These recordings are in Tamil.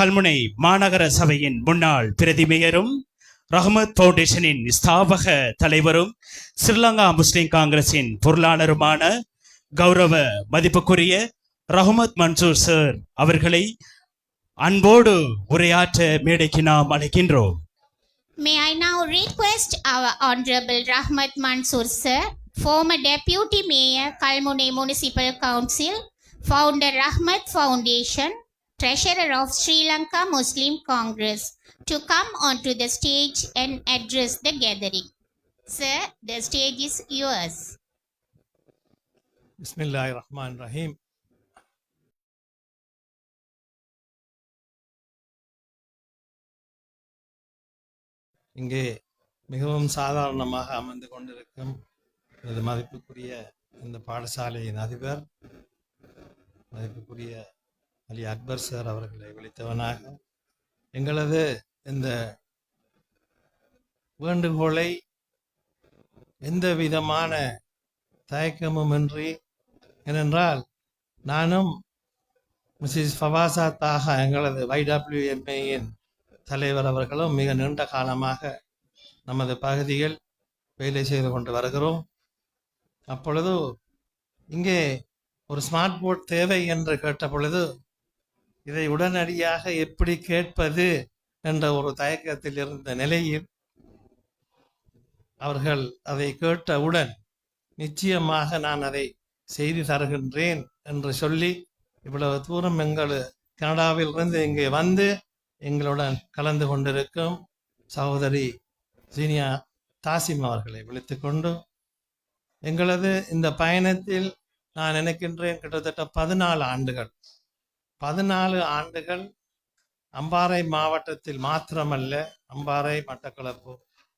கல்முனை மாநகர சபையின் முன்னாள் பிரதிமையரும் ரஹமத் ரஹ்மத் பவுண்டேஷனின் ஸ்தாபக தலைவரும் ஸ்ரீலங்கா முஸ்லிம் காங்கிரசின் பொருளாளருமான கௌரவ மதிப்புக்குரிய ரஹ்மத் மன்சூர் சார் அவர்களை அன்போடு உரையாற்ற மேடைக்கு நாம் அழைக்கின்றோம். May I now request our Honorable Rahmat Mansoor Sir, former Deputy Mayor, Kalmune Municipal Council, founder Rahmat Foundation, Treasurer of Sri Lanka Muslim Congress, to come onto the stage and address the gathering. Sir, the stage is yours. Bismillahir Rahman Rahim. இங்கே மிகவும் சாதாரணமாக அமர்ந்து கொண்டிருக்கும் எனது மதிப்புக்குரிய இந்த பாடசாலையின் அதிபர் மதிப்புக்குரிய அலி அக்பர் சார் அவர்களை விழித்தவனாக எங்களது இந்த வேண்டுகோளை எந்த விதமான தயக்கமுமின்றி ஏனென்றால் நானும் மிஸ்ஸஸ் ஃபவாசா தாகா எங்களது வைடபிள்யூஎம்ஏயின் தலைவர் அவர்களும் மிக நீண்ட காலமாக நமது பகுதியில் வேலை செய்து கொண்டு வருகிறோம். அப்பொழுது இங்கே ஒரு ஸ்மார்ட் போர்ட் தேவை என்று கேட்ட பொழுது இதை உடனடியாக எப்படி கேட்பது என்ற ஒரு தயக்கத்தில் இருந்த நிலையில் அவர்கள் அதை கேட்டவுடன் நிச்சயமாக நான் அதை செய்து தருகின்றேன் என்று சொல்லி இவ்வளவு தூரம் எங்கள் கனடாவிலிருந்து இங்கே வந்து எங்களுடன் கலந்து கொண்டிருக்கும் சகோதரி சீனியா தாசிம் அவர்களை விழித்துக்கொண்டு எங்களது இந்த பயணத்தில் நான் நினைக்கின்றேன் கிட்டத்தட்ட பதினாலு ஆண்டுகள். பதினாலு ஆண்டுகள் அம்பாறை மாவட்டத்தில் மாத்திரமல்ல அம்பாறை மட்டக்களப்பு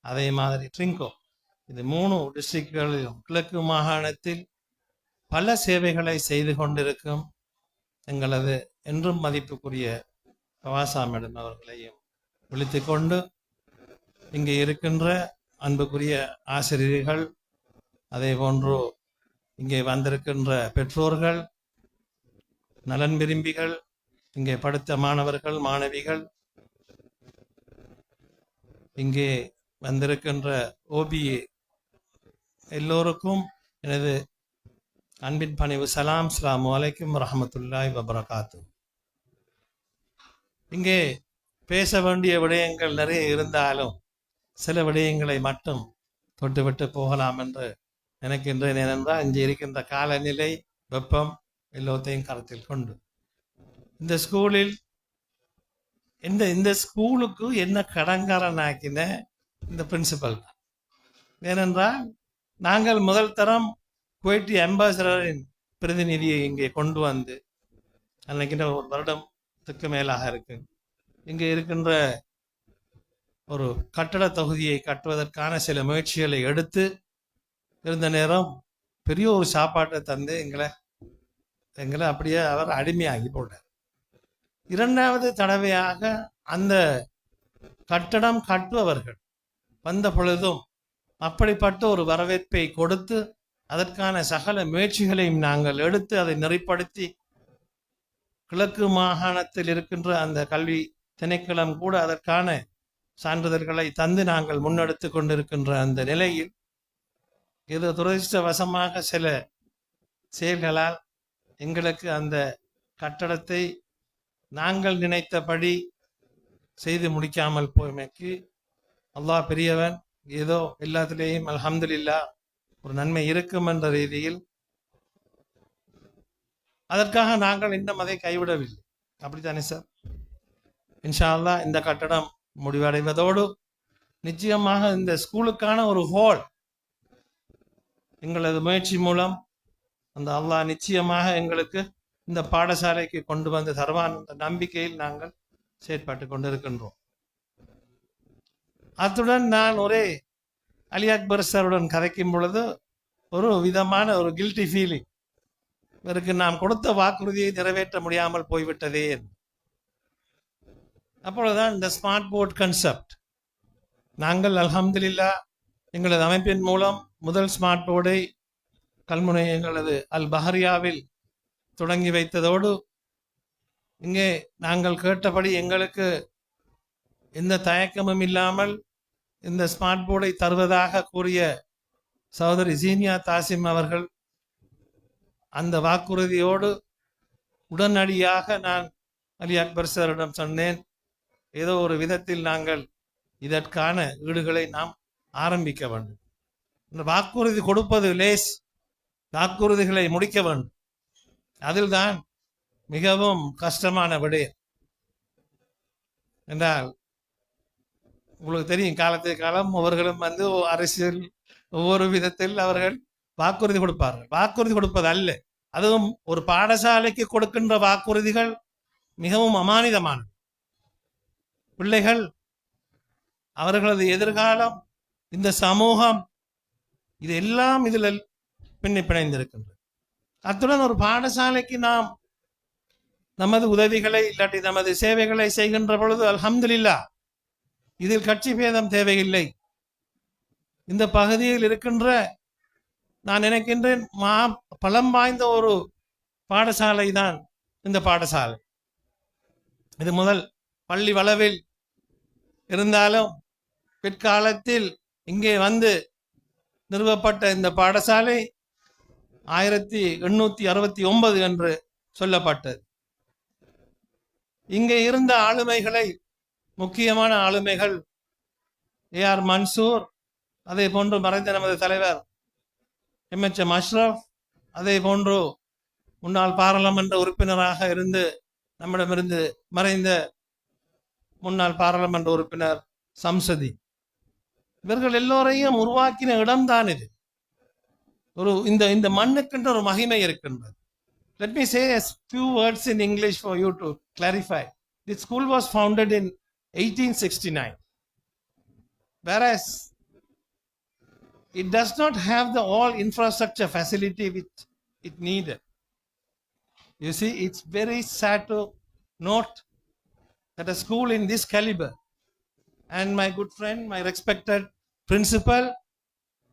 அதே மாதிரி ட்ரிங்கோ. இது மூணு டிஸ்ட்ரிக்ட்களிலும் கிழக்கு மாகாணத்தில் பல சேவைகளை செய்து கொண்டிருக்கும் எங்களது என்றும் மதிப்புக்குரிய கவாசா மேடம் அவர்களையும் விழித்து கொண்டு இங்கே இருக்கின்ற அன்புக்குரிய ஆசிரியர்கள் அதே போன்று இங்கே வந்திருக்கின்ற பெற்றோர்கள் நலன் விரும்பிகள் இங்கே படித்த மாணவர்கள் மாணவிகள். இங்கே வந்திருக்கின்ற ஓபிஏ எல்லோருக்கும் எனது அன்பின் பணிவு. சலாம் ஸ்லாம் வலைக்கும் ரஹமத்துல்லாய் வபரகாத்து இங்கே பேச வேண்டிய விடயங்கள் நிறைய இருந்தாலும் சில விடயங்களை மட்டும் தொட்டுவிட்டு போகலாம் என்று நினைக்கின்றேன். ஏனென்றால் இங்கே இருக்கின்ற காலநிலை வெப்பம் எல்லாத்தையும் கருத்தில் கொண்டு இந்த ஸ்கூலில் இந்த இந்த ஸ்கூலுக்கு என்ன கடங்காரனாக்கின இந்த பிரின்சிபல் தான் ஏனென்றால் நாங்கள் முதல் தரம் குவைட்டி அம்பாசடரின் பிரதிநிதியை இங்கே கொண்டு வந்து அன்னைக்கு ஒரு வருடத்துக்கு மேலாக இருக்கு இங்கே இருக்கின்ற ஒரு கட்டட தொகுதியை கட்டுவதற்கான சில முயற்சிகளை எடுத்து இருந்த நேரம் பெரிய ஒரு சாப்பாட்டை தந்து எங்களை எங்களை அப்படியே அவர் அடிமையாகி போட்டார். இரண்டாவது தடவையாக அந்த கட்டடம் கட்டுபவர்கள் வந்த பொழுதும் அப்படிப்பட்ட ஒரு வரவேற்பை கொடுத்து அதற்கான சகல முயற்சிகளையும் நாங்கள் எடுத்து அதை நெறிப்படுத்தி கிழக்கு மாகாணத்தில் இருக்கின்ற அந்த கல்வி திணைக்களம் கூட அதற்கான சான்றிதழ்களை தந்து நாங்கள் முன்னெடுத்து கொண்டிருக்கின்ற அந்த நிலையில் இது துரதிருஷ்டவசமாக சில செயல்களால் எங்களுக்கு அந்த கட்டடத்தை நாங்கள் நினைத்தபடி செய்து முடிக்காமல் போய்மைக்கு அல்லாஹ் பெரியவன். ஏதோ எல்லாத்திலேயும் அலமதுல்லா ஒரு நன்மை இருக்கும் என்ற ரீதியில் அதற்காக நாங்கள் இன்னும் அதை கைவிடவில்லை. அப்படித்தானே சார்? இன்ஷா அல்லாஹ் இந்த கட்டடம் முடிவடைவதோடு நிச்சயமாக இந்த ஸ்கூலுக்கான ஒரு ஹோல் எங்களது முயற்சி மூலம் அந்த அல்லாஹ் நிச்சயமாக எங்களுக்கு இந்த பாடசாலைக்கு கொண்டு வந்து தருவான் என்ற நம்பிக்கையில் நாங்கள் செயற்பட்டு கொண்டிருக்கின்றோம். அத்துடன் நான் ஒரே அலி அக்பர் சாருடன் கதைக்கும் பொழுது ஒரு விதமான ஒரு கில்ட்டி ஃபீலிங் இவருக்கு நாம் கொடுத்த வாக்குறுதியை நிறைவேற்ற முடியாமல் போய்விட்டதே அப்பொழுதுதான் இந்த ஸ்மார்ட் போர்ட் கன்செப்ட் நாங்கள் அலமதுல்லா எங்களது அமைப்பின் மூலம் முதல் ஸ்மார்ட் போர்டை கல்முனை எங்களது அல் பஹரியாவில் தொடங்கி வைத்ததோடு இங்கே நாங்கள் கேட்டபடி எங்களுக்கு எந்த தயக்கமும் இல்லாமல் இந்த ஸ்மார்ட் போர்டை தருவதாக கூறிய சகோதரி ஜீனியா தாசிம் அவர்கள் அந்த வாக்குறுதியோடு உடனடியாக நான் அலி அக்பர் சாரிடம் சொன்னேன். ஏதோ ஒரு விதத்தில் நாங்கள் இதற்கான வீடுகளை நாம் ஆரம்பிக்க வேண்டும். இந்த வாக்குறுதி கொடுப்பது லேஸ். வாக்குறுதிகளை முடிக்க வேண்டும். அதில்தான் மிகவும் கஷ்டமான விடயம் என்றால் உங்களுக்கு தெரியும் காலத்தை காலம் அவர்களும் வந்து அரசியல் ஒவ்வொரு விதத்தில் அவர்கள் வாக்குறுதி கொடுப்பார்கள். வாக்குறுதி கொடுப்பது அல்ல. அதுவும் ஒரு பாடசாலைக்கு கொடுக்கின்ற வாக்குறுதிகள் மிகவும் அமானிதமானது. பிள்ளைகள் அவர்களது எதிர்காலம் இந்த சமூகம் இது எல்லாம் இதில் பின்னி பிணைந்திருக்கின்றது. அத்துடன் ஒரு பாடசாலைக்கு நாம் நமது உதவிகளை இல்லாட்டி நமது சேவைகளை செய்கின்ற பொழுது அல்ஹம்துலில்லா இதில் கட்சி பேதம் தேவையில்லை. இந்த பகுதியில் இருக்கின்ற நான் நினைக்கின்றேன் மா பலம் வாய்ந்த ஒரு பாடசாலை தான் இந்த பாடசாலை. இது முதல் பள்ளி வளவில் இருந்தாலும் பிற்காலத்தில் இங்கே வந்து நிறுவப்பட்ட இந்த பாடசாலை ஆயிரத்தி எண்ணூத்தி அறுபத்தி ஒன்பது என்று சொல்லப்பட்டது. இங்கே இருந்த ஆளுமைகளை முக்கியமான ஆளுமைகள் ஏ ஆர் மன்சூர் அதே போன்று மறைந்த நமது தலைவர் எம் எச் எம் அஷ்ரஃப் அதே போன்று முன்னாள் பாராளுமன்ற உறுப்பினராக இருந்து நம்மிடமிருந்து மறைந்த முன்னாள் பாராளுமன்ற உறுப்பினர் சம்சதி. இவர்கள் எல்லோரையும் உருவாக்கின இடம்தான் இது. ஒரு இந்த இந்த மண்ணுக்கென்ற ஒரு மகிமை இருக்கின்றது let me say few words in English for you to clarify the school was founded in eighteen sixty nine whereas it does not have the all infrastructure facility which it needed. You see, it's very sad to note that a school in this caliber and my good friend, my respected principal,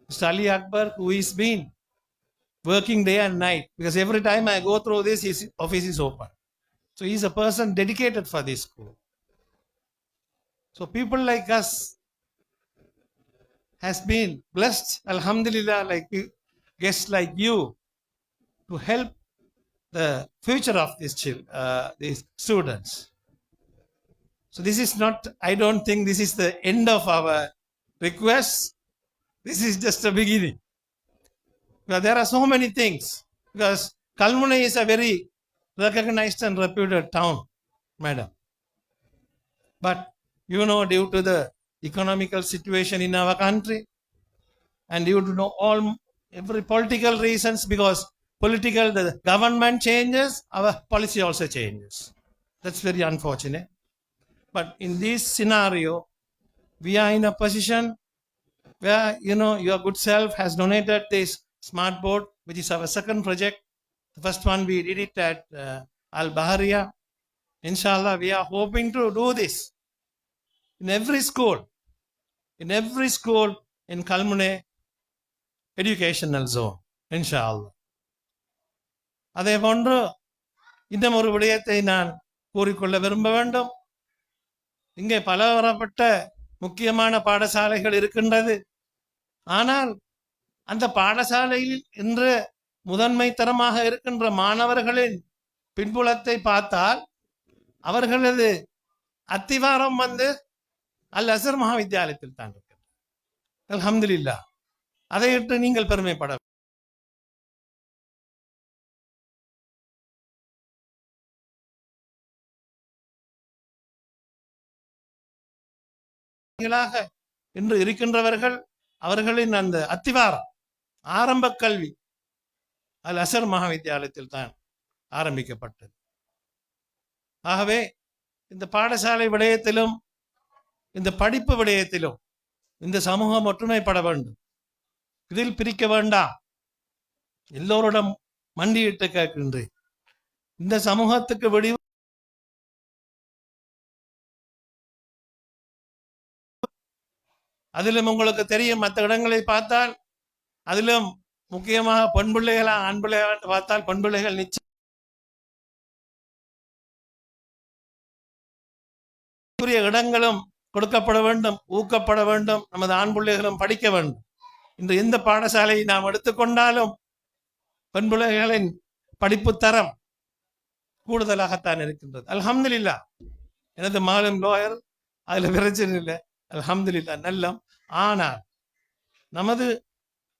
Mr. Ali Akbar, who has been working day and night because every time I go through this, his office is open. So he's a person dedicated for this school. So people like us has been blessed, Alhamdulillah, like guests like you, to help the future of these chil- uh, these students. So this is not. I don't think this is the end of our request. This is just a beginning. Because there are so many things. Because Kalmune is a very recognized and reputed town, madam. But you know, due to the economical situation in our country, and due to know all every political reasons, because political the government changes, our policy also changes. That's very unfortunate. But in this scenario, we are in a position where you know your good self has donated this smart board, which is our second project. The first one we did it at uh, Al Bahariya. Inshallah, we are hoping to do this in every school, in every school in Kalmune educational zone, inshallah. அதே போன்று இன்னும் ஒரு விடயத்தை நான் கூறிக்கொள்ள விரும்ப வேண்டும் இங்கே பலவரப்பட்ட முக்கியமான பாடசாலைகள் இருக்கின்றது ஆனால் அந்த பாடசாலையில் இன்று முதன்மை தரமாக இருக்கின்ற மாணவர்களின் பின்புலத்தை பார்த்தால் அவர்களது அத்திவாரம் வந்து அல் அசர் மகாவித்யாலயத்தில் தான் இருக்கிறது அல்ஹம்துலில்லா. அதையிட்டு நீங்கள் பெருமைப்பட இன்று இருக்கின்றவர்கள் அவர்களின் அந்த அத்திவாரம் ஆரம்ப கல்வி அல் அசர் மகாவித்யாலயத்தில் தான் ஆரம்பிக்கப்பட்டது. ஆகவே இந்த பாடசாலை விடயத்திலும் இந்த படிப்பு விடயத்திலும் இந்த சமூகம் ஒற்றுமைப்பட வேண்டும். இதில் பிரிக்க வேண்டாம் எல்லோரிடம் மண்டியிட்டு கேட்கின்றேன். இந்த சமூகத்துக்கு விடிவு அதிலும் உங்களுக்கு தெரியும் மற்ற இடங்களை பார்த்தால் அதிலும் முக்கியமாக பெண் பிள்ளைகளா ஆண் பார்த்தால் பெண் பிள்ளைகள் நிச்சயம் இடங்களும் கொடுக்கப்பட வேண்டும் ஊக்கப்பட வேண்டும் நமது ஆண் பிள்ளைகளும் படிக்க வேண்டும். இன்று எந்த பாடசாலையை நாம் எடுத்துக்கொண்டாலும் பெண் பிள்ளைகளின் படிப்பு தரம் கூடுதலாகத்தான் இருக்கின்றது. அலமதுல்லா எனது மகளும் லோயர் அதில் பிரச்சனை இல்லை. அலமதுல்லா நல்லம். ஆனால் நமது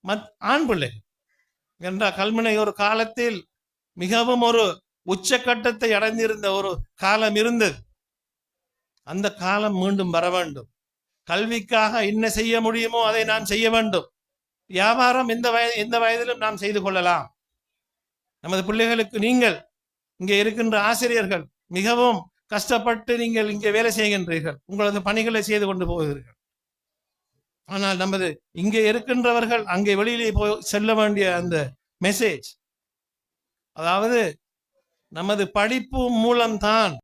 மத் ஆண் பிள்ளைகள் என்ற கல்முனை ஒரு காலத்தில் மிகவும் ஒரு உச்சக்கட்டத்தை அடைந்திருந்த ஒரு காலம் இருந்தது. அந்த காலம் மீண்டும் வர வேண்டும். கல்விக்காக என்ன செய்ய முடியுமோ அதை நாம் செய்ய வேண்டும். வியாபாரம் எந்த வயது எந்த வயதிலும் நாம் செய்து கொள்ளலாம். நமது பிள்ளைகளுக்கு நீங்கள் இங்கே இருக்கின்ற ஆசிரியர்கள் மிகவும் கஷ்டப்பட்டு நீங்கள் இங்கே வேலை செய்கின்றீர்கள். உங்களது பணிகளை செய்து கொண்டு போகிறீர்கள். ஆனால் நமது இங்கே இருக்கின்றவர்கள் அங்கே வெளியிலே போய் செல்ல வேண்டிய அந்த மெசேஜ் அதாவது நமது படிப்பு மூலம்தான்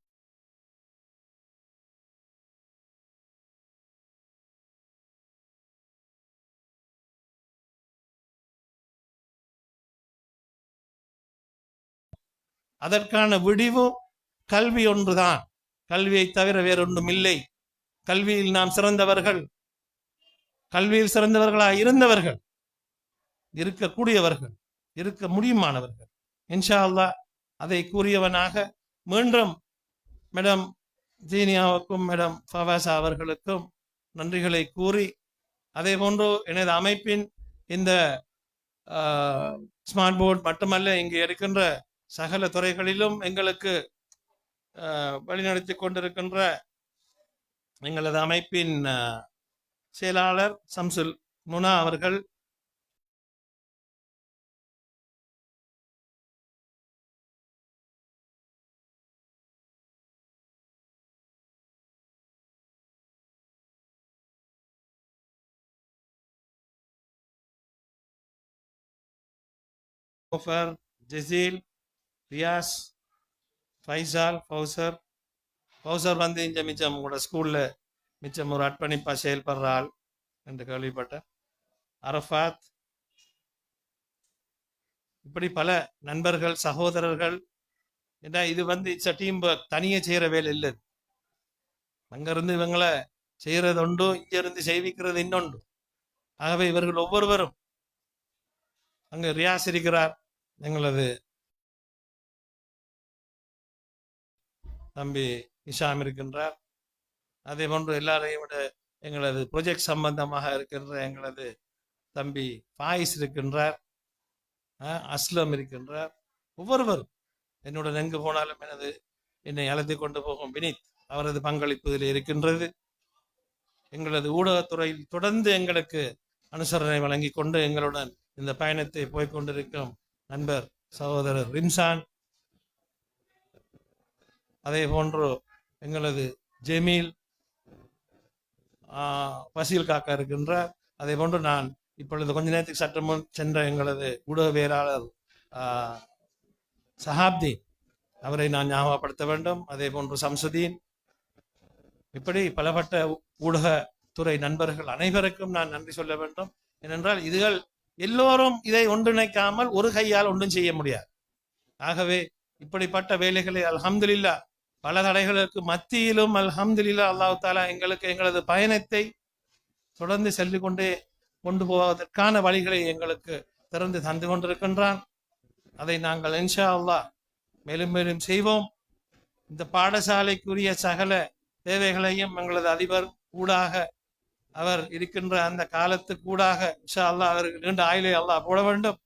அதற்கான விடிவும் கல்வி ஒன்றுதான். கல்வியை தவிர வேறொன்றும் இல்லை கல்வியில் நாம் சிறந்தவர்கள். கல்வியில் சிறந்தவர்களாக இருந்தவர்கள். இருக்கக்கூடியவர்கள். இருக்க முடியுமானவர்கள். இன்ஷா அல்லா அதை கூறியவனாக மீண்டும் மேடம் ஜீனியாவுக்கும் மேடம் ஃபவாசா அவர்களுக்கும் நன்றிகளை கூறி அதே போன்று எனது அமைப்பின் இந்த ஸ்மார்ட் போர்ட் மட்டுமல்ல இங்கே இருக்கின்ற சகல துறைகளிலும் எங்களுக்கு வழிநடத்தி கொண்டிருக்கின்ற எங்களது அமைப்பின் செயலாளர் சம்சுல் முனா அவர்கள். ஜெசீல் ரியாஸ் ஃபைசால் ஃபௌசர். ஃபௌசர் வந்து இஞ்ச மிச்சம் உங்களோட ஸ்கூலில் மிச்சம் ஒரு அர்ப்பணிப்பாக செயல்படுற ஆள் என்று கேள்விப்பட்டேன். அரஃபாத். இப்படி பல நண்பர்கள் சகோதரர்கள். ஏன்னா இது வந்து இட்ஸ் அ டீம் தனியே செய்கிற வேலை இல்லை. அங்கேருந்து இவங்களை செய்கிறது உண்டு இங்கேருந்து செய்விக்கிறது இன்னொன்று. ஆகவே இவர்கள் ஒவ்வொருவரும் அங்கே ரியாஸ் இருக்கிறார். எங்களது தம்பி இஷாம் இருக்கின்றார். அதே போன்று எல்லாரையும் விட எங்களது ப்ரொஜெக்ட் சம்பந்தமாக இருக்கின்ற எங்களது தம்பி ஃபாயிஸ் இருக்கின்றார். அஸ்லம் இருக்கின்றார். ஒவ்வொருவரும் என்னுடன் எங்கு போனாலும் எனது என்னை அழைத்து கொண்டு போகும் வினித் அவரது பங்களிப்பு இதில் இருக்கின்றது. எங்களது ஊடகத்துறையில் தொடர்ந்து எங்களுக்கு அனுசரணை வழங்கி கொண்டு எங்களுடன் இந்த பயணத்தை போய்க்கொண்டிருக்கும் நண்பர் சகோதரர் ரிம்சான் அதே போன்று எங்களது ஜெமீல் ஆஹ், பசீல் காக்கா இருக்கின்றார். அதே போன்று நான் இப்பொழுது கொஞ்ச நேரத்துக்கு சற்று முன் சென்ற எங்களது ஊடகவியலாளர் ஆஹ், சஹாப்தி அவரை நான் ஞாபகப்படுத்த வேண்டும். அதே போன்று சம்சுதீன். இப்படி பலப்பட்ட ஊடக துறை நண்பர்கள் அனைவருக்கும் நான் நன்றி சொல்ல வேண்டும். ஏனென்றால் இதுகள் எல்லோரும் இதை ஒன்றிணைக்காமல் ஒரு கையால் ஒன்றும் செய்ய முடியாது. ஆகவே இப்படிப்பட்ட வேலைகளை அலமதுல்லா பல தடைகளுக்கு மத்தியிலும் அல்ஹம்துலில்லா அல்லாஹ் தாலா எங்களுக்கு எங்களது பயணத்தை தொடர்ந்து சென்று கொண்டே கொண்டு போவதற்கான வழிகளை எங்களுக்கு திறந்து தந்து கொண்டிருக்கின்றான். அதை நாங்கள் இன்ஷா அல்லாஹ் மேலும் மேலும் செய்வோம். இந்த பாடசாலைக்குரிய சகல தேவைகளையும் எங்களது அதிபர் கூடாக அவர் இருக்கின்ற அந்த காலத்துக்கூடாக இன்ஷா அல்லா அவருக்கு நீண்ட ஆயுளை அல்லாஹ் போட வேண்டும்.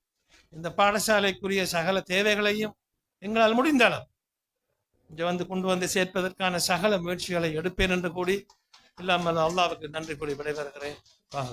இந்த பாடசாலைக்குரிய சகல தேவைகளையும் எங்களால் முடிந்த அளவு இங்கே வந்து கொண்டு வந்து சேர்ப்பதற்கான சகல முயற்சிகளை எடுப்பேன் என்று கூடி இல்லாமல் அல்லாவுக்கு நன்றி கூடி விடைபெறுகிறேன். வாங்க,